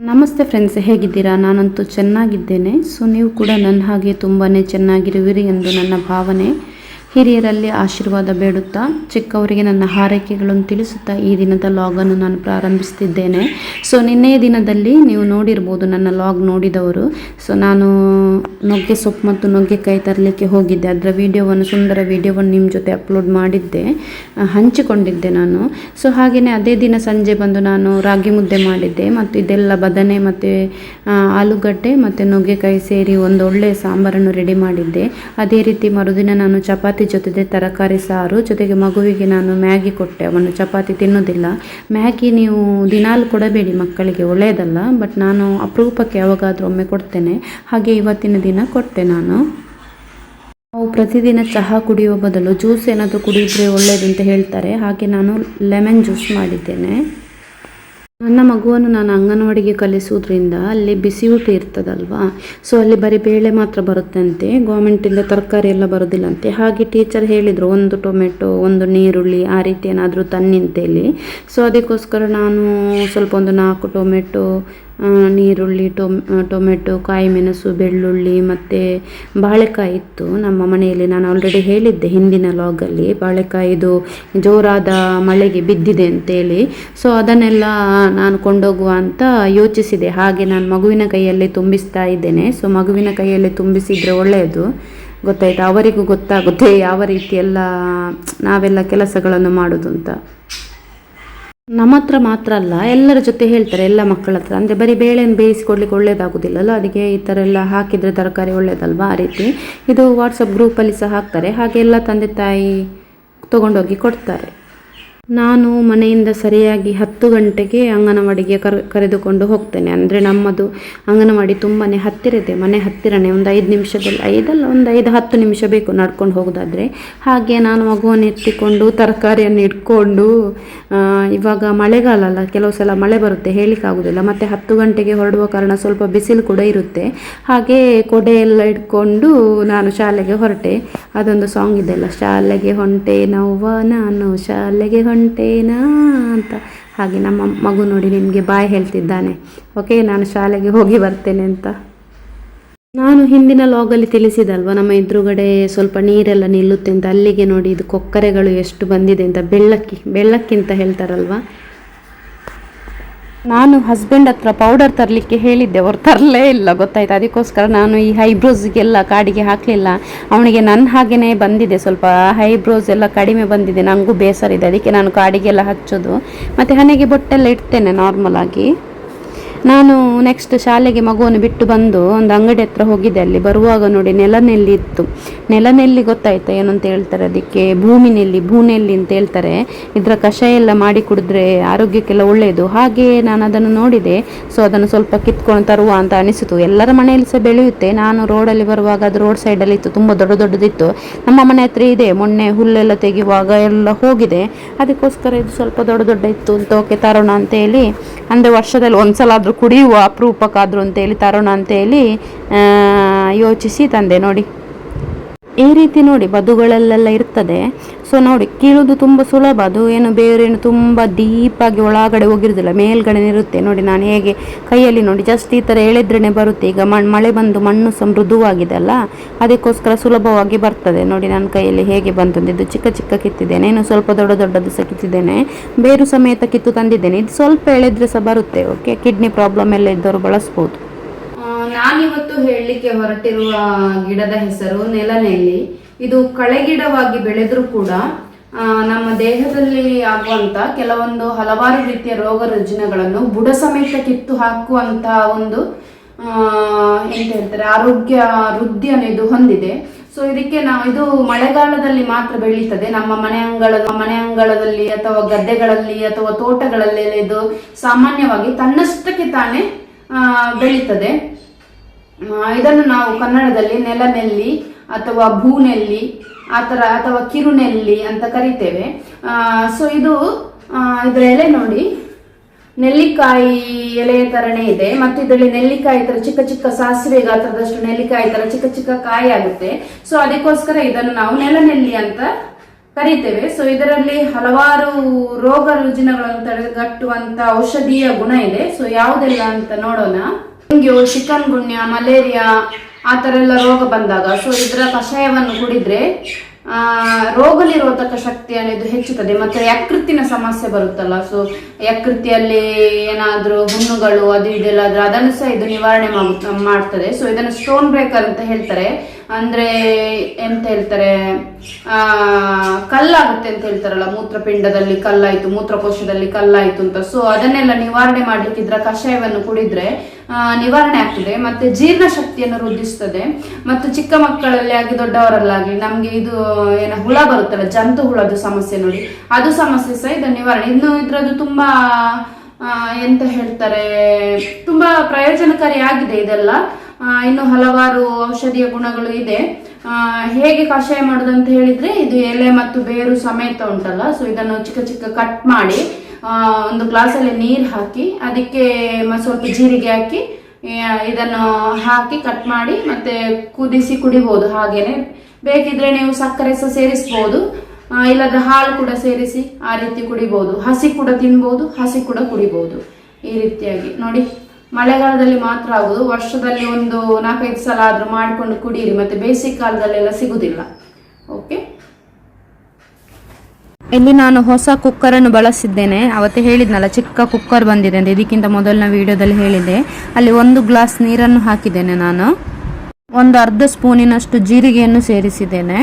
ನಮಸ್ತೆ ಫ್ರೆಂಡ್ಸ್, ಹೇಗಿದ್ದೀರಾ? ನಾನಂತೂ ಚೆನ್ನಾಗಿದ್ದೇನೆ. ಸೊ, ನೀವು ಕೂಡ ನನ್ನ ಹಾಗೆ ತುಂಬಾ ಚೆನ್ನಾಗಿರುವಿರಿ ಎಂದು ನನ್ನ ಭಾವನೆ. ಹಿರಿಯರಲ್ಲಿ ಆಶೀರ್ವಾದ ಬೇಡುತ್ತಾ ಚಿಕ್ಕವರಿಗೆ ನನ್ನ ಹಾರೈಕೆಗಳನ್ನು ತಿಳಿಸುತ್ತಾ ಈ ದಿನದ ಲಾಗನ್ನು ನಾನು ಪ್ರಾರಂಭಿಸ್ತಿದ್ದೇನೆ ಸೊ ನಿನ್ನೆಯ ದಿನದಲ್ಲಿ ನೀವು ನೋಡಿರ್ಬೋದು ನನ್ನ ಲಾಗ್ ನೋಡಿದವರು. ಸೊ ನಾನು ನುಗ್ಗೆ ಸೊಪ್ಪು ಮತ್ತು ನುಗ್ಗೆಕಾಯಿ ತರಲಿಕ್ಕೆ ಹೋಗಿದ್ದೆ. ಅದರ ವಿಡಿಯೋವನ್ನು, ಸುಂದರ ವಿಡಿಯೋವನ್ನು ನಿಮ್ಮ ಜೊತೆ ಅಪ್ಲೋಡ್ ಮಾಡಿದ್ದೆ ಹಂಚಿಕೊಂಡಿದ್ದೆ ನಾನು. ಸೊ ಹಾಗೆಯೇ ಅದೇ ದಿನ ಸಂಜೆ ಬಂದು ನಾನು ರಾಗಿ ಮುದ್ದೆ ಮಾಡಿದ್ದೆ. ಮತ್ತು ಇದೆಲ್ಲ ಬದನೆ ಮತ್ತು ಆಲೂಗಡ್ಡೆ ಮತ್ತು ನುಗ್ಗೆಕಾಯಿ ಸೇರಿ ಒಂದು ಒಳ್ಳೆಯ ಸಾಂಬಾರನ್ನು ರೆಡಿ ಮಾಡಿದ್ದೆ. ಅದೇ ರೀತಿ ಮರುದಿನ ನಾನು ಚಪಾತಿ ಜೊತೆಗೆ ತರಕಾರಿ ಸಾರು, ಜೊತೆಗೆ ಮಗುವಿಗೆ ನಾನು ಮ್ಯಾಗಿ ಕೊಟ್ಟೆ. ಅವನು ಚಪಾತಿ ತಿನ್ನೋದಿಲ್ಲ ಮ್ಯಾಗಿ ನೀವು ದಿನಾಲು ಕೊಡಬೇಡಿ ಮಕ್ಕಳಿಗೆ, ಒಳ್ಳೆಯದಲ್ಲ. ಬಟ್ ನಾನು ಅಪರೂಪಕ್ಕೆ ಯಾವಾಗಾದರೂ ಒಮ್ಮೆ ಕೊಡ್ತೇನೆ. ಹಾಗೆ ಇವತ್ತಿನ ದಿನ ಕೊಟ್ಟೆ ನಾನು. ನಾವು ಪ್ರತಿದಿನ ಚಹಾ ಕುಡಿಯುವ ಬದಲು ಜ್ಯೂಸ್ ಏನಾದರೂ ಕುಡಿದ್ರೆ ಒಳ್ಳೆಯದು ಅಂತ ಹೇಳ್ತಾರೆ. ಹಾಗೆ ನಾನು ಲೆಮನ್ ಜ್ಯೂಸ್ ಮಾಡಿದ್ದೇನೆ. ನನ್ನ ಮಗುವನ್ನು ನಾನು ಅಂಗನವಾಡಿಗೆ ಕಲಿಸೋದ್ರಿಂದ ಅಲ್ಲಿ ಬಿಸಿ ಊಟ ಇರ್ತದಲ್ವಾ? ಸೊ ಅಲ್ಲಿ ಬರೀ ಬೇಳೆ ಮಾತ್ರ ಬರುತ್ತಂತೆ ಗೌರ್ಮೆಂಟಿಂದ ತರಕಾರಿ ಎಲ್ಲ ಬರೋದಿಲ್ಲಂತೆ. ಹಾಗೆ ಟೀಚರ್ ಹೇಳಿದರು, ಒಂದು ಟೊಮೆಟೊ, ಒಂದು ನೀರುಳ್ಳಿ, ಆ ರೀತಿ ಏನಾದರೂ ತನ್ನಿಂತೇಳಿ ಸೊ ಅದಕ್ಕೋಸ್ಕರ ನಾನು ಸ್ವಲ್ಪ ಒಂದು ನಾಲ್ಕು ಟೊಮೆಟೊ ನೀರುಳ್ಳಿ, ಟೊಮ್ ಟೊಮೆಟೊ ಕಾಯಿ ಮೆಣಸು ಬೆಳ್ಳುಳ್ಳಿ ಮತ್ತು ಬಾಳೆಕಾಯಿ ಇತ್ತು ನಮ್ಮ ಮನೆಯಲ್ಲಿ. ನಾನು ಆಲ್ರೆಡಿ ಹೇಳಿದ್ದೆ ಹಿಂದಿನ ಲಾಗಲ್ಲಿ ಬಾಳೆಕಾಯಿದು ಜೋರಾದ ಮಳೆಗೆ ಬಿದ್ದಿದೆ ಅಂತೇಳಿ. ಸೊ ಅದನ್ನೆಲ್ಲ ನಾನು ಕೊಂಡೋಗುವ ಅಂತ ಯೋಚಿಸಿದೆ. ಹಾಗೆ ನಾನು ಮಗುವಿನ ಕೈಯಲ್ಲಿ ತುಂಬಿಸ್ತಾ ಇದ್ದೇನೆ. ಸೊ ಮಗುವಿನ ಕೈಯಲ್ಲಿ ತುಂಬಿಸಿದರೆ ಒಳ್ಳೆಯದು. ಗೊತ್ತಾಯ್ತು? ಅವರಿಗೂ ಗೊತ್ತಾಗುತ್ತೆ ಯಾವ ರೀತಿ ಎಲ್ಲ ನಾವೆಲ್ಲ ಕೆಲಸಗಳನ್ನು ಮಾಡೋದು ಅಂತ. ನಮ್ಮ ಹತ್ರ ಮಾತ್ರ ಅಲ್ಲ, ಎಲ್ಲರ ಜೊತೆ ಹೇಳ್ತಾರೆ, ಎಲ್ಲ ಮಕ್ಕಳ ಹತ್ರ. ಅಂದರೆ ಬರೀ ಬೇಳೆಯನ್ನು ಬೇಯಿಸಿಕೊಡ್ಲಿಕ್ಕೆ ಒಳ್ಳೇದಾಗೋದಿಲ್ಲಲ್ಲ? ಅದಕ್ಕೆ ಈ ಥರ ಎಲ್ಲ ಹಾಕಿದರೆ ತರಕಾರಿ ಒಳ್ಳೇದಲ್ವಾ? ಆ ರೀತಿ ಇದು ವಾಟ್ಸಪ್ ಗ್ರೂಪಲ್ಲಿ ಸಹ ಹಾಕ್ತಾರೆ. ಹಾಗೆ ಎಲ್ಲ ತಂದೆ ತಾಯಿ ತೊಗೊಂಡೋಗಿ ಕೊಡ್ತಾರೆ. ನಾನು ಮನೆಯಿಂದ ಸರಿಯಾಗಿ ಹತ್ತು ಗಂಟೆಗೆ ಅಂಗನವಾಡಿಗೆ ಕರ್, ಕರೆದುಕೊಂಡು ಹೋಗ್ತೇನೆ. ಅಂದರೆ ನಮ್ಮದು ಅಂಗನವಾಡಿ ತುಂಬಾ ಹತ್ತಿರ ಇದೆ. ಮನೆ ಹತ್ತಿರನೇ ಒಂದು ಐದು ನಿಮಿಷದಲ್ಲಿ, ಐದಲ್ಲ, ಒಂದು ಐದು ಹತ್ತು ನಿಮಿಷ ಬೇಕು ನಡ್ಕೊಂಡು ಹೋಗೋದಾದರೆ. ಹಾಗೆ ನಾನು ಮಗುವನ್ನು ಎತ್ತಿಕೊಂಡು ತರಕಾರಿಯನ್ನು ಇಟ್ಕೊಂಡು ಇವಾಗ ಮಳೆಗಾಲ ಅಲ್ಲ ಕೆಲವು ಸಲ ಮಳೆ ಬರುತ್ತೆ ಹೇಳಿಕ್ಕಾಗೋದಿಲ್ಲ ಮತ್ತು ಹತ್ತು ಗಂಟೆಗೆ ಹೊರಡುವ ಕಾರಣ ಸ್ವಲ್ಪ ಬಿಸಿಲು ಕೂಡ ಇರುತ್ತೆ. ಹಾಗೆ ಕೊಡೆ ಎಲ್ಲ ಇಟ್ಕೊಂಡು ನಾನು ಶಾಲೆಗೆ ಹೊರಟೆ. ಅದೊಂದು ಸಾಂಗ್ ಇದೆಲ್ಲ ಶಾಲೆಗೆ ಹೊಂಟೆ ನೋವ ನಾನು ಶಾಲೆಗೆ ಹೊಂಟೇನಾ ಅಂತ. ಹಾಗೆ ನಮ್ಮ ಮಗು ನೋಡಿ ನಿಮಗೆ ಬಾಯ್ ಹೇಳ್ತಿದ್ದಾನೆ. ಓಕೆ, ನಾನು ಶಾಲೆಗೆ ಹೋಗಿ ಬರ್ತೇನೆ ಅಂತ. ನಾನು ಹಿಂದಿನ ಲಾಗಲ್ಲಿ ತಿಳಿಸಿದಲ್ವ, ನಮ್ಮ ಎದುರುಗಡೆ ಸ್ವಲ್ಪ ನೀರೆಲ್ಲ ನಿಲ್ಲುತ್ತೆ ಅಂತ. ಅಲ್ಲಿಗೆ ನೋಡಿ ಇದು ಕೊಕ್ಕರೆಗಳು ಎಷ್ಟು ಬಂದಿದೆ ಅಂತ. ಬೆಳ್ಳಕ್ಕಿ ಬೆಳ್ಳಕ್ಕಿ ಅಂತ ಹೇಳ್ತಾರಲ್ವ? ನಾನು ಹಸ್ಬೆಂಡ್ ಹತ್ರ ಪೌಡರ್ ತರಲಿಕ್ಕೆ ಹೇಳಿದ್ದೆ. ಅವ್ರು ತರಲೇ ಇಲ್ಲ, ಗೊತ್ತಾಯ್ತು. ಅದಕ್ಕೋಸ್ಕರ ನಾನು ಈ ಹೈಬ್ರೋಸ್ಗೆಲ್ಲ ಕಾಡಿಗೆ ಹಾಕಲಿಲ್ಲ. ಅವನಿಗೆ ನನ್ನ ಹಾಗೆಯೇ ಬಂದಿದೆ. ಸ್ವಲ್ಪ ಹೈಬ್ರೋಸ್ ಎಲ್ಲ ಕಡಿಮೆ ಬಂದಿದೆ. ನನಗೂ ಬೇಸರ ಇದೆ ಅದಕ್ಕೆ ನಾನು ಕಾಡಿಗೆಲ್ಲ ಹಚ್ಚೋದು. ಮತ್ತು ಹಣೆಗೆ ಬೊಟ್ಟೆಲ್ಲ ಇಡ್ತೇನೆ ನಾರ್ಮಲ್ ಆಗಿ. ನಾನು ನೆಕ್ಸ್ಟ್ ಶಾಲೆಗೆ ಮಗುವನ್ನು ಬಿಟ್ಟು ಬಂದು ಒಂದು ಅಂಗಡಿ ಹತ್ರ ಹೋಗಿದ್ದೆ ಅಲ್ಲಿ. ಬರುವಾಗ ನೋಡಿ ನೆಲನೆಲ್ಲಿ ಇತ್ತು. ನೆಲನೆಲ್ಲಿ ಗೊತ್ತಾಯ್ತಾ ಏನು ಅಂತ ಹೇಳ್ತಾರೆ? ಅದಕ್ಕೆ ಭೂಮಿನೆಲ್ಲಿ ಭೂನೆಲ್ಲಿ ಅಂತ ಹೇಳ್ತಾರೆ. ಇದರ ಕಷಾಯ ಎಲ್ಲ ಮಾಡಿ ಕುಡಿದ್ರೆ ಆರೋಗ್ಯಕ್ಕೆಲ್ಲ ಒಳ್ಳೆಯದು ಹಾಗೆ ನಾನು ಅದನ್ನು ನೋಡಿದೆ. ಸೊ ಅದನ್ನು ಸ್ವಲ್ಪ ಕಿತ್ಕೊಂಡು ತರುವ ಅಂತ ಅನಿಸಿತು. ಎಲ್ಲರ ಮನೆಯಲ್ಲಿ ಸಹ ಬೆಳೆಯುತ್ತೆ. ನಾನು ರೋಡಲ್ಲಿ ಬರುವಾಗ ಅದು ರೋಡ್ ಸೈಡಲ್ಲಿ ಇತ್ತು. ತುಂಬ ದೊಡ್ಡ ದೊಡ್ಡದಿತ್ತು. ನಮ್ಮ ಮನೆ ಹತ್ರ ಇದೆ. ಮೊನ್ನೆ ಹುಲ್ಲೆಲ್ಲ ತೆಗೆಯುವಾಗ ಎಲ್ಲ ಹೋಗಿದೆ. ಅದಕ್ಕೋಸ್ಕರ ಇದು ಸ್ವಲ್ಪ ದೊಡ್ಡ ದೊಡ್ಡ ಇತ್ತು ಅಂತ ಓಕೆ, ತರೋಣ ಅಂತ ಹೇಳಿ, ಅಂದರೆ ವರ್ಷದಲ್ಲಿ ಒಂದ್ಸಲ ಆದರೂ ಕುಡಿಯುವ ಅಪರೂಪಕ್ಕಾದರೂ ಅಂತೇಳಿ ತರೋಣ ಅಂತೇಳಿ ಯೋಚಿಸಿ ತಂದೆ ನೋಡಿ. ಈ ರೀತಿ ನೋಡಿ ಬದುಗಳಲ್ಲೆಲ್ಲ ಇರ್ತದೆ. ಸೊ ನೋಡಿ, ಕೀಳುದು ತುಂಬ ಸುಲಭ. ಅದು ಏನು ಬೇರೇನು ತುಂಬ ಡೀಪಾಗಿ ಒಳಗಡೆ ಹೋಗಿರೋದಿಲ್ಲ. ಮೇಲ್ಗಡೆ ಇರುತ್ತೆ ನೋಡಿ, ನಾನು ಹೇಗೆ ಕೈಯಲ್ಲಿ ನೋಡಿ ಜಸ್ಟ್ ಈ ಥರ ಎಳೆದ್ರೇ ಬರುತ್ತೆ. ಈಗ ಮಣ್, ಮಳೆ ಬಂದು ಮಣ್ಣು ಸಹ ಮೃದುವಾಗಿದೆ ಅಲ್ಲ? ಅದಕ್ಕೋಸ್ಕರ ಸುಲಭವಾಗಿ ಬರ್ತದೆ. ನೋಡಿ ನನ್ನ ಕೈಯಲ್ಲಿ ಹೇಗೆ ಬಂತು ಇದು ಚಿಕ್ಕ ಚಿಕ್ಕ ಕಿತ್ತಿದ್ದೇನೆ. ಇನ್ನು ಸ್ವಲ್ಪ ದೊಡ್ಡ ದೊಡ್ಡದು ಸಹ ಕಿತ್ತಿದ್ದೇನೆ. ಬೇರು ಸಮೇತ ಕಿತ್ತು ತಂದಿದ್ದೇನೆ. ಇದು ಸ್ವಲ್ಪ ಎಳೆದ್ರೆ ಸಹ ಬರುತ್ತೆ. ಓಕೆ ಕಿಡ್ನಿ ಪ್ರಾಬ್ಲಮ್ ಎಲ್ಲ ಇದ್ದವರು ಬಳಸ್ಬೋದು. ನಾನಿವತ್ತು ಹೇಳಲಿಕ್ಕೆ ಹೊರಟಿರುವ ಗಿಡದ ಹೆಸರು ನೆಲನೆಲ್ಲಿ. ಇದು ಕಳೆಗಿಡವಾಗಿ ಬೆಳೆದರೂ ಕೂಡ ನಮ್ಮ ದೇಹದಲ್ಲಿ ಆಗುವಂತ ಕೆಲವೊಂದು ಹಲವಾರು ರೀತಿಯ ರೋಗ ರುಜಿನಗಳನ್ನು ಬುಡ ಸಮೇತ ಕಿತ್ತು ಹಾಕುವಂತಹ ಒಂದು ಎಂತ ಹೇಳ್ತಾರೆ, ಆರೋಗ್ಯ ವೃದ್ಧಿಯನ್ನು ಇದು ಹೊಂದಿದೆ. ಸೊ ಇದಕ್ಕೆ ನಾವು, ಇದು ಮಳೆಗಾಲದಲ್ಲಿ ಮಾತ್ರ ಬೆಳೀತದೆ. ನಮ್ಮ ಮನೆ ಅಂಗಳ ಮನೆ ಅಂಗಳದಲ್ಲಿ ಅಥವಾ ಗದ್ದೆಗಳಲ್ಲಿ ಅಥವಾ ತೋಟಗಳಲ್ಲಿ ಇದು ಸಾಮಾನ್ಯವಾಗಿ ತನ್ನಷ್ಟಕ್ಕೆ ತಾನೇ ಬೆಳೀತದೆ. ಇದನ್ನು ನಾವು ಕನ್ನಡದಲ್ಲಿ ನೆಲನೆಲ್ಲಿ ಅಥವಾ ಭೂನೆಲ್ಲಿ, ಆ ಥರ ಅಥವಾ ಕಿರುನೆಲ್ಲಿ ಅಂತ ಕರಿತೇವೆ. ಸೊ ಇದು ಇದರ ಎಲೆ ನೋಡಿ. ನೆಲ್ಲಿಕಾಯಿ ಎಲೆಯ ತರನೇ ಇದೆ. ಮತ್ತು ಇದರಲ್ಲಿ ನೆಲ್ಲಿಕಾಯಿ ತರ ಚಿಕ್ಕ ಚಿಕ್ಕ ಸಾಸಿವೆ ಗಾತ್ರದಷ್ಟು ನೆಲ್ಲಿಕಾಯಿ ತರ ಚಿಕ್ಕ ಚಿಕ್ಕ ಕಾಯಿ ಆಗುತ್ತೆ. ಸೊ ಅದಕ್ಕೋಸ್ಕರ ಇದನ್ನು ನಾವು ನೆಲನೆಲ್ಲಿ ಅಂತ ಕರೀತೇವೆ. ಸೊ ಇದರಲ್ಲಿ ಹಲವಾರು ರೋಗ ರುಜಿನಗಳನ್ನು ತಡೆಗಟ್ಟುವಂತ ಔಷಧೀಯ ಗುಣ ಇದೆ. ಸೊ ಯಾವುದೆಲ್ಲ ಅಂತ ನೋಡೋಣ. ಡೆಂಗ್ಯೂ, ಚಿಕನ್ ಗುಣ್ಯ, ಮಲೇರಿಯಾ, ಆ ಥರ ಎಲ್ಲ ರೋಗ ಬಂದಾಗ ಸೊ ಇದರ ಕಷಾಯವನ್ನು ಕುಡಿದ್ರೆ ರೋಗ ನಿರೋಧಕ ಶಕ್ತಿ ಅನ್ನೋದು ಹೆಚ್ಚುತ್ತದೆ. ಮತ್ತೆ ಯಕೃತ್ತಿನ ಸಮಸ್ಯೆ ಬರುತ್ತಲ್ಲ ಸೊ ಯಕೃತಿಯಲ್ಲಿ ಏನಾದರೂ ಹುಣ್ಣುಗಳು, ಅದು ಇದೆಲ್ಲ ಆದ್ರೆ ಅದನ್ನು ಸಹ ಇದು ನಿವಾರಣೆ ಮಾಡು- ಮಾಡ್ತದೆ. ಸೊ ಇದನ್ನು ಸ್ಟೋನ್ ಬ್ರೇಕರ್ ಅಂತ ಹೇಳ್ತಾರೆ. ಅಂದ್ರೆ ಎಂತ ಹೇಳ್ತಾರೆ? ಆ, ಕಲ್ಲಾಗುತ್ತೆ ಅಂತ ಹೇಳ್ತಾರಲ್ಲ, ಮೂತ್ರಪಿಂಡದಲ್ಲಿ ಕಲ್ಲಾಯ್ತು, ಮೂತ್ರಕೋಶದಲ್ಲಿ ಕಲ್ಲಾಯ್ತು ಅಂತ. ಸೊ ಅದನ್ನೆಲ್ಲ ನಿವಾರಣೆ ಮಾಡ್ಲಿಕ್ಕೆ ಇದ್ರ ಕಷಾಯವನ್ನು ಕುಡಿದ್ರೆ ನಿವಾರಣೆ ಆಗ್ತದೆ. ಮತ್ತೆ ಜೀರ್ಣ ಶಕ್ತಿಯನ್ನು ವೃದ್ಧಿಸ್ತದೆ. ಮತ್ತು ಚಿಕ್ಕ ಮಕ್ಕಳಲ್ಲಿ ಆಗಿ ದೊಡ್ಡವರಲ್ಲಾಗಿ ನಮ್ಗೆ ಇದು, ಏನ ಹುಳ ಬರುತ್ತಲ್ಲ, ಜಂತು ಹುಳದ ಸಮಸ್ಯೆ ನೋಡಿ, ಅದು ಸಮಸ್ಯೆ ಸಹ ಇದು ನಿವಾರಣೆ. ಇನ್ನು ಇದ್ರದ್ದು ತುಂಬಾ ಎಂತ ಹೇಳ್ತಾರೆ, ತುಂಬಾ ಪ್ರಯೋಜನಕಾರಿ ಆಗಿದೆ ಇದೆಲ್ಲ. ಇನ್ನು ಹಲವಾರು ಔಷಧೀಯ ಗುಣಗಳು ಇದೆ. ಹೇಗೆ ಕಷಾಯ ಮಾಡೋದಂತ ಹೇಳಿದ್ರೆ, ಇದು ಎಲೆ ಮತ್ತು ಬೇರು ಸಮೇತ ಉಂಟಲ್ಲ ಸೊ ಇದನ್ನು ಚಿಕ್ಕ ಚಿಕ್ಕ ಕಟ್ ಮಾಡಿ ಒಂದು ಗ್ಲಾಸಲ್ಲಿ ನೀರು ಹಾಕಿ ಅದಕ್ಕೆ ಸ್ವಲ್ಪ ಜೀರಿಗೆ ಹಾಕಿ ಇದನ್ನು ಹಾಕಿ ಕಟ್ ಮಾಡಿ ಮತ್ತೆ ಕುದಿಸಿ ಕುಡಿಬಹುದು ಹಾಗೇನೆ. ಬೇಕಿದ್ರೆ ನೀವು ಸಕ್ಕರೆ ಸಹ ಸೇರಿಸ್ಬೋದು. ಆ, ಇಲ್ಲದ್ರೆ ಹಾಲು ಕೂಡ ಸೇರಿಸಿ ಆ ರೀತಿ ಕುಡಿಬಹುದು ಹಸಿ ಕೂಡ ತಿನ್ಬಹುದು ಹಸಿ ಕೂಡ ಕುಡಿಬಹುದು ಈ ರೀತಿಯಾಗಿ. ನೋಡಿ ಮಳೆಗಾಲದಲ್ಲಿ ಮಾತ್ರ ಆಗುದು ವರ್ಷದಲ್ಲಿ ಒಂದು ನಾಲ್ಕೈದು ಸಲ ಆದ್ರೂ ಮಾಡಿಕೊಂಡು ಕುಡಿಯಿರಿ ಮತ್ತೆ ಬೇಸಿಗೆ ಕಾಲದಲ್ಲೆಲ್ಲ ಸಿಗುದಿಲ್ಲ. ಓಕೆ ಇಲ್ಲಿ ನಾನು ಹೊಸ ಕುಕ್ಕರನ್ನು ಬಳಸಿದ್ದೇನೆ. ಅವತ್ತು ಹೇಳಿದ್ನಲ್ಲ, ಚಿಕ್ಕ ಕುಕ್ಕರ್ ಬಂದಿದೆ ಅಂತ. ಇದಕ್ಕಿಂತ ಮೊದಲಿನ ವಿಡಿಯೋದಲ್ಲಿ ಹೇಳಿದೆ ಅಲ್ಲಿ ಒಂದು ಗ್ಲಾಸ್ ನೀರನ್ನು ಹಾಕಿದ್ದೇನೆ ನಾನು. ಒಂದು ಅರ್ಧ ಸ್ಪೂನಿನಷ್ಟು ಜೀರಿಗೆಯನ್ನು ಸೇರಿಸಿದ್ದೇನೆ.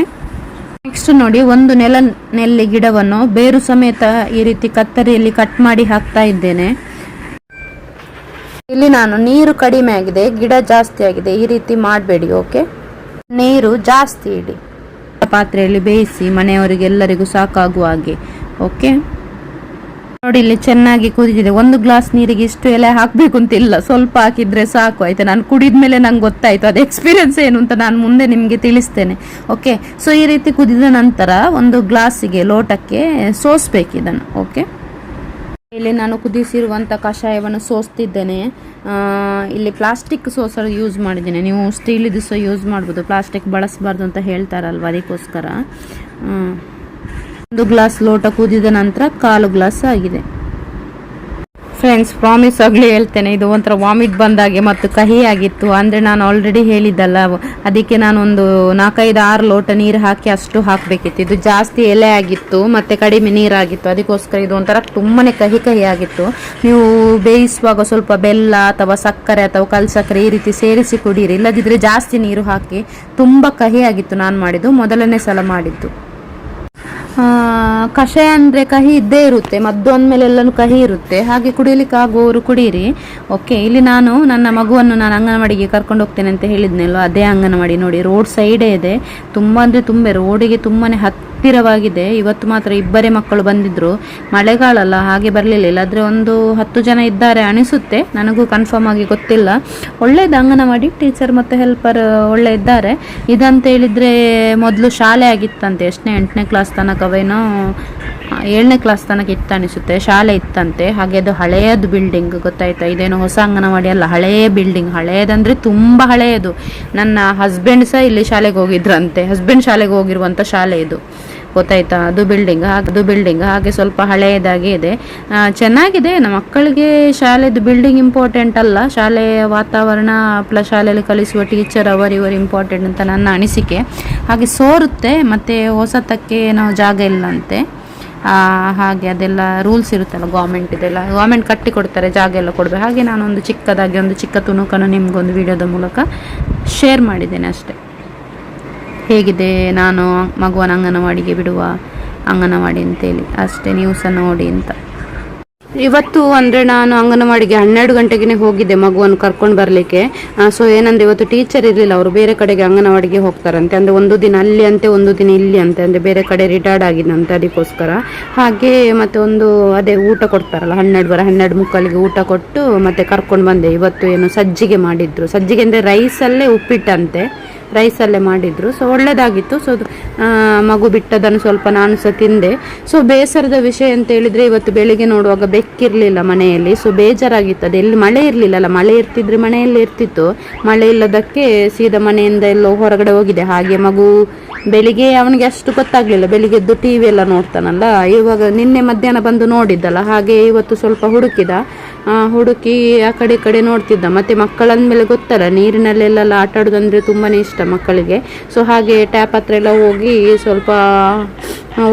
ನೆಕ್ಸ್ಟ್ ನೋಡಿ, ಒಂದು ನೆಲ ನೆಲ್ಲಿ ಗಿಡವನ್ನು ಬೇರು ಸಮೇತ ಈ ರೀತಿ ಕತ್ತರಿಯಲ್ಲಿ ಕಟ್ ಮಾಡಿ ಹಾಕ್ತಾ ಇದ್ದೇನೆ. ಇಲ್ಲಿ ನಾನು ನೀರು ಕಡಿಮೆ ಆಗಿದೆ, ಗಿಡ ಜಾಸ್ತಿ ಆಗಿದೆ. ಈ ರೀತಿ ಮಾಡಬೇಡಿ, ಓಕೆ? ನೀರು ಜಾಸ್ತಿ ಇಡಿ. ಪಾತ್ರೆಯಲ್ಲಿ ಬೇಯಿಸಿ ಮನೆಯವರಿಗೆಲ್ಲರಿಗೂ ಸಾಕಾಗುವ ಹಾಗೆ, ಓಕೆ? ನೋಡಿ, ಇಲ್ಲಿ ಚೆನ್ನಾಗಿ ಕುದಿದಿದೆ. ಒಂದು ಗ್ಲಾಸ್ ನೀರಿಗೆ ಇಷ್ಟು ಎಲೆ ಹಾಕಬೇಕು ಅಂತ ಇಲ್ಲ ಸ್ವಲ್ಪ ಹಾಕಿದ್ರೆ ಸಾಕು, ಆಯ್ತಾ? ನಾನು ಕುಡಿದ ಮೇಲೆ ನಂಗೆ ಗೊತ್ತಾಯಿತು. ಅದು ಎಕ್ಸ್ಪೀರಿಯೆನ್ಸ್ ಏನು ಅಂತ ನಾನು ಮುಂದೆ ನಿಮಗೆ ತಿಳಿಸ್ತೇನೆ, ಓಕೆ? ಸೊ ಈ ರೀತಿ ಕುದಿದ ನಂತರ ಒಂದು ಗ್ಲಾಸಿಗೆ ಲೋಟಕ್ಕೆ ಸೋಸ್ಬೇಕು ಇದನ್ನು, ಓಕೆ? ಇಲ್ಲಿ ನಾನು ಕುದಿಸಿರುವಂಥ ಕಷಾಯವನ್ನು ಸೋಸ್ತಿದ್ದೇನೆ. ಇಲ್ಲಿ ಪ್ಲಾಸ್ಟಿಕ್ ಸೋಸರ್ ಯೂಸ್ ಮಾಡಿದ್ದೇನೆ. ನೀವು ಸ್ಟೀಲ್ ಸಹ ಯೂಸ್ ಮಾಡ್ಬೋದು. ಪ್ಲಾಸ್ಟಿಕ್ ಬಳಸಬಾರ್ದು ಅಂತ ಹೇಳ್ತಾರಲ್ವ ಅದಕ್ಕೋಸ್ಕರ. ಒಂದು ಗ್ಲಾಸ್ ಲೋಟ ಕುದಿದ ನಂತರ ಕಾಲು ಗ್ಲಾಸ್ ಆಗಿದೆ. ಫ್ರೆಂಡ್ಸ್ ಪ್ರಾಮಿಸ್ ಆಗಲೇ ಹೇಳ್ತೇನೆ, ಇದು ಒಂಥರ ವಾಮಿಟ್ ಬಂದಾಗೆ ಮತ್ತು ಕಹಿಯಾಗಿತ್ತು. ಅಂದರೆ ನಾನು ಆಲ್ರೆಡಿ ಹೇಳಿದ್ದಲ್ಲ, ಅದಕ್ಕೆ ನಾನೊಂದು ನಾಲ್ಕೈದು, ಆರು ಲೋಟ ನೀರು ಹಾಕಿ ಅಷ್ಟು ಹಾಕಬೇಕಿತ್ತು. ಇದು ಜಾಸ್ತಿ ಎಲೆ ಆಗಿತ್ತು, ಮತ್ತು ಕಡಿಮೆ ನೀರಾಗಿತ್ತು. ಅದಕ್ಕೋಸ್ಕರ ಇದು ಒಂಥರ ತುಂಬಾ ಕಹಿ ಕಹಿ ಆಗಿತ್ತು ನೀವು ಬೇಯಿಸುವಾಗ ಸ್ವಲ್ಪ ಬೆಲ್ಲ ಅಥವಾ ಸಕ್ಕರೆ ಅಥವಾ ಕಲ್ ಸಕ್ಕರೆ ಈ ರೀತಿ ಸೇರಿಸಿ ಕುಡೀರಿ. ಇಲ್ಲದಿದ್ದರೆ ಜಾಸ್ತಿ ನೀರು ಹಾಕಿ ತುಂಬ ಕಹಿಯಾಗಿತ್ತು ನಾನು ಮಾಡಿದ್ದು, ಮೊದಲನೇ ಸಲ ಮಾಡಿದ್ದು. ಕಷಾಯ ಅಂದರೆ ಕಹಿ ಇದ್ದೇ ಇರುತ್ತೆ. ಮದ್ದು ಅಂದಮೇಲೆ ಎಲ್ಲನೂ ಕಹಿ ಇರುತ್ತೆ. ಹಾಗೆ ಕುಡಿಯಲಿಕ್ಕೆ ಆಗುವವರು ಕುಡಿಯಿರಿ ಓಕೆ ಇಲ್ಲಿ ನಾನು ನನ್ನ ಮಗುವನ್ನು ನಾನು ಅಂಗನವಾಡಿಗೆ ಕರ್ಕೊಂಡು ಹೋಗ್ತೇನೆ ಅಂತ ಹೇಳಿದ್ನಲ್ವ? ಅದೇ ಅಂಗನವಾಡಿ ನೋಡಿ, ರೋಡ್ ಸೈಡೇ ಇದೆ. ತುಂಬ ಅಂದರೆ ತುಂಬ, ರೋಡಿಗೆ ತುಂಬಾ ಹತ್ತಿರವಾಗಿದೆ. ಇವತ್ತು ಮಾತ್ರ ಇಬ್ಬರೇ ಮಕ್ಕಳು ಬಂದಿದ್ರು. ಮಳೆಗಾಲಲ್ಲ, ಹಾಗೆ ಬರಲಿಲ್ಲ. ಇಲ್ಲಾದ್ರೆ ಒಂದು ಹತ್ತು ಜನ ಇದ್ದಾರೆ ಅನಿಸುತ್ತೆ. ನನಗೂ ಕನ್ಫರ್ಮ್ ಆಗಿ ಗೊತ್ತಿಲ್ಲ. ಒಳ್ಳೇದು ಅಂಗನವಾಡಿ ಟೀಚರ್ ಮತ್ತು ಹೆಲ್ಪರ್ ಒಳ್ಳೆ ಇದ್ದಾರೆ. ಇದಂತ ಹೇಳಿದ್ರೆ ಮೊದಲು ಶಾಲೆ ಆಗಿತ್ತಂತೆ. ಎಷ್ಟನೇ, ಎಂಟನೇ ಕ್ಲಾಸ್ ತನಕವೇನೋ ಏಳನೇ ಕ್ಲಾಸ್ ತನಕ ಇತ್ತು ಅನಿಸುತ್ತೆ. ಶಾಲೆ ಇತ್ತಂತೆ. ಹಾಗೆ ಅದು ಹಳೆಯದು ಬಿಲ್ಡಿಂಗ್ ಗೊತ್ತಾಯ್ತಾ? ಇದೇನು ಹೊಸ ಅಂಗನವಾಡಿ ಅಲ್ಲ ಹಳೆಯ ಬಿಲ್ಡಿಂಗ್ ಹಳೆಯದಂದ್ರೆ ತುಂಬ ಹಳೆಯದು ನನ್ನ ಹಸ್ಬೆಂಡ್ ಸಹ ಇಲ್ಲಿ ಶಾಲೆಗೆ ಹೋಗಿದ್ರಂತೆ. ಹಸ್ಬೆಂಡ್ ಶಾಲೆಗೆ ಹೋಗಿರುವಂಥ ಶಾಲೆ ಇದು. ಗೊತ್ತಾಯ್ತಾ? ಅದು ಬಿಲ್ಡಿಂಗ್ ಅದು ಬಿಲ್ಡಿಂಗ್ ಹಾಗೆ ಸ್ವಲ್ಪ ಹಳೆಯದಾಗಿ ಇದೆ. ಚೆನ್ನಾಗಿದೆ. ನಮ್ಮ ಮಕ್ಕಳಿಗೆ ಶಾಲೆದು ಬಿಲ್ಡಿಂಗ್ ಇಂಪಾರ್ಟೆಂಟ್ ಅಲ್ಲ. ಶಾಲೆಯ ವಾತಾವರಣ ಪ್ಲಸ್ ಶಾಲೆಯಲ್ಲಿ ಕಲಿಸುವ ಟೀಚರ್ ಅವರ್ ಇವರು ಇಂಪಾರ್ಟೆಂಟ್ ಅಂತ ನನ್ನ ಅನಿಸಿಕೆ. ಹಾಗೆ ಸೋರುತ್ತೆ, ಮತ್ತು ಹೊಸತಕ್ಕೆ ನಾವು ಜಾಗ ಇಲ್ಲಂತೆ. ಹಾಗೆ ಅದೆಲ್ಲ ರೂಲ್ಸ್ ಇರುತ್ತಲ್ಲ ಗೌರ್ಮೆಂಟ್ ಇದೆಲ್ಲ. ಗೌರ್ಮೆಂಟ್ ಕಟ್ಟಿ ಕೊಡ್ತಾರೆ ಜಾಗ ಎಲ್ಲ ಕೊಡಬೇಕು. ಹಾಗೆ ನಾನೊಂದು ಚಿಕ್ಕದಾಗಿ, ಒಂದು ಚಿಕ್ಕ ತುಣುಕನ್ನು ನಿಮಗೊಂದು ವಿಡಿಯೋದ ಮೂಲಕ ಶೇರ್ ಮಾಡಿದ್ದೇನೆ ಅಷ್ಟೇ. ಹೇಗಿದೆ, ನಾನು ಮಗುವನ ಅಂಗನವಾಡಿಗೆ ಬಿಡುವ ಅಂಗನವಾಡಿ ಅಂತೇಳಿ. ಅಷ್ಟೇ ನ್ಯೂಸನ್ನು ನೋಡಿ ಅಂತ. ಇವತ್ತು ಅಂದರೆ ನಾನು ಅಂಗನವಾಡಿಗೆ ಹನ್ನೆರಡು ಗಂಟೆಗೆ ಹೋಗಿದ್ದೆ, ಮಗುವನ್ನು ಕರ್ಕೊಂಡು ಬರಲಿಕ್ಕೆ. ಸೊ ಏನಂದರೆ ಇವತ್ತು ಟೀಚರ್ ಇರಲಿಲ್ಲ, ಅವರು ಬೇರೆ ಕಡೆಗೆ ಅಂಗನವಾಡಿಗೆ ಹೋಗ್ತಾರಂತೆ. ಅಂದರೆ ಒಂದು ದಿನ ಅಲ್ಲಿ ಅಂತೆ, ಒಂದು ದಿನ ಇಲ್ಲಿ ಅಂತೆ, ಅಂದರೆ ಬೇರೆ ಕಡೆ ರಿಟೈರ್ಡ್ ಆಗಿದ್ದಂತೆ ಅದಕ್ಕೋಸ್ಕರ. ಹಾಗೆ ಮತ್ತೆ ಒಂದು, ಅದೇ ಊಟ ಕೊಡ್ತಾರಲ್ಲ, ಹನ್ನೆರಡು ಬರ ಹನ್ನೆರಡು ಮುಕ್ಕಾಲಿಗೆ ಊಟ ಕೊಟ್ಟು ಮತ್ತೆ ಕರ್ಕೊಂಡು ಬಂದೆ. ಇವತ್ತು ಏನು ಸಜ್ಜಿಗೆ ಮಾಡಿದ್ರು. ಸಜ್ಜಿಗೆ ಅಂದರೆ ರೈಸಲ್ಲೇ ಉಪ್ಪಿಟ್ಟಂತೆ. ರೈಸಲ್ಲೇ ಮಾಡಿದ್ರು. ಸೊ ಒಳ್ಳೆಯದಾಗಿತ್ತು ಸೊ ಮಗು ಬಿಟ್ಟದನ್ನು ಸ್ವಲ್ಪ ನಾನು ಸಹ ತಿಂದೆ. ಸೊ ಬೇಸರದ ವಿಷಯ ಅಂತ ಹೇಳಿದ್ರೆ ಇವತ್ತು ಬೆಳಿಗ್ಗೆ ನೋಡುವಾಗ ಬೆಕ್ಕಿರಲಿಲ್ಲ ಮನೆಯಲ್ಲಿ. ಸೊ ಬೇಜಾರಾಗಿತ್ತು. ಅದು ಎಲ್ಲಿ ಮಳೆ ಇರಲಿಲ್ಲಲ್ಲ, ಮಳೆ ಇರ್ತಿದ್ರೆ ಮನೆಯಲ್ಲಿ ಇರ್ತಿತ್ತು. ಮಳೆ ಇಲ್ಲದಕ್ಕೆ ಸೀದಾ ಮನೆಯಿಂದ ಎಲ್ಲೋ ಹೊರಗಡೆ ಹೋಗಿದೆ. ಹಾಗೆ ಮಗು ಬೆಳಿಗ್ಗೆ ಅವನಿಗೆ ಅಷ್ಟು ಗೊತ್ತಾಗ್ಲಿಲ್ಲ. ಬೆಳಿಗ್ಗೆ ಎದ್ದು ಟಿ ವಿ ಎಲ್ಲ ನೋಡ್ತಾನಲ್ಲ. ಇವಾಗ ನಿನ್ನೆ ಮಧ್ಯಾಹ್ನ ಬಂದು ನೋಡಿದ್ದಲ್ಲ. ಹಾಗೆ ಇವತ್ತು ಸ್ವಲ್ಪ ಹುಡುಕಿದ. ಹುಡುಕಿ ಆ ಕಡೆ ಈ ಕಡೆ ನೋಡ್ತಿದ್ದ. ಮತ್ತು ಮಕ್ಕಳಂದಮೇಲೆ ಗೊತ್ತಲ್ಲ ನೀರಿನಲ್ಲೆಲ್ಲ ಆಟ ಆಡೋದಂದರೆ ತುಂಬಾ ಇಷ್ಟ ಮಕ್ಕಳಿಗೆ. ಸೊ ಹಾಗೆ ಟ್ಯಾಪ್ ಹತ್ರ ಎಲ್ಲ ಹೋಗಿ ಸ್ವಲ್ಪ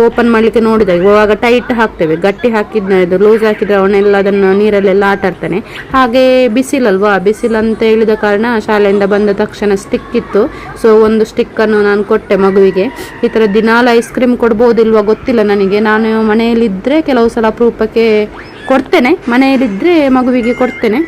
ಓಪನ್ ಮಾಡಲಿಕ್ಕೆ ನೋಡಿದಾಗ ಇವಾಗ ಟೈಟ್ ಹಾಕ್ತೇವೆ. ಗಟ್ಟಿ ಹಾಕಿದ್ನ ಇದು ಲೂಸ್ ಹಾಕಿದ್ರೆ ಅವನೆಲ್ಲ ಅದನ್ನು ನೀರಲ್ಲೆಲ್ಲ ಆಟ ಆಡ್ತಾನೆ ಹಾಗೆ ಬಿಸಿಲಲ್ವಾ ಬಿಸಿಲಂತ ಹೇಳಿದ ಕಾರಣ ಶಾಲೆಯಿಂದ ಬಂದ ತಕ್ಷಣ ಸ್ಟಿಕ್ ಇತ್ತು. ಸೊ ಒಂದು ಸ್ಟಿಕ್ಕನ್ನು ನಾನು ಕೊಟ್ಟೆ ಮಗುವಿಗೆ. ಈ ಥರ ದಿನಾಲ ಐಸ್ ಕ್ರೀಮ್ ಕೊಡ್ಬೋದಿಲ್ವ ಗೊತ್ತಿಲ್ಲ ನನಗೆ. ನಾನು ಮನೆಯಲ್ಲಿದ್ದರೆ ಕೆಲವು ಸಲ ಅಪರೂಪಕ್ಕೆ ಕೊಡ್ತೇನೆ. ಮನೆಯಲ್ಲಿದ್ದರೆ ಮಗುವಿಗೆ ಕೊಡ್ತೇನೆ.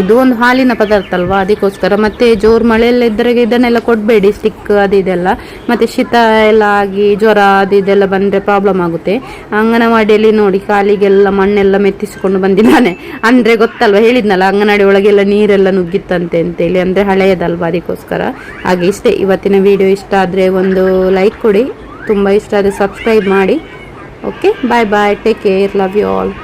ಇದು ಒಂದು ಹಾಲಿನ ಪದಾರ್ಥ ಅಲ್ವಾ? ಅದಕ್ಕೋಸ್ಕರ ಮತ್ತೆ ಜೋರು ಮಳೆಯೆಲ್ಲ ಇದ್ದರೆ ಇದನ್ನೆಲ್ಲ ಕೊಡಬೇಡಿ ಸ್ಟಿಕ್ ಅದು ಇದೆಲ್ಲ. ಮತ್ತೆ ಶೀತ ಎಲ್ಲ ಆಗಿ ಜ್ವರ ಅದು ಇದೆಲ್ಲ ಬಂದರೆ ಪ್ರಾಬ್ಲಮ್ ಆಗುತ್ತೆ. ಅಂಗನವಾಡಿಯಲ್ಲಿ ನೋಡಿ, ಕಾಲಿಗೆಲ್ಲ ಮಣ್ಣೆಲ್ಲ ಮೆತ್ತಿಸಿಕೊಂಡು ಬಂದಿದ್ದಾನೆ. ಅಂದರೆ ಗೊತ್ತಲ್ವಾ, ಹೇಳಿದ್ನಲ್ಲ, ಅಂಗನವಾಡಿ ಒಳಗೆಲ್ಲ ನೀರೆಲ್ಲ ನುಗ್ಗಿತ್ತಂತೆ ಅಂತೇಳಿ. ಅಂದರೆ ಹಳೆಯದಲ್ವಾ ಅದಕ್ಕೋಸ್ಕರ? ಹಾಗೆ ಇಷ್ಟೇ, ಇವತ್ತಿನ ವಿಡಿಯೋ ಇಷ್ಟ ಆದರೆ ಒಂದು ಲೈಕ್ ಕೊಡಿ. ತುಂಬ ಇಷ್ಟ ಆದರೆ ಸಬ್ಸ್ಕ್ರೈಬ್ ಮಾಡಿ. Okay bye bye take care love you all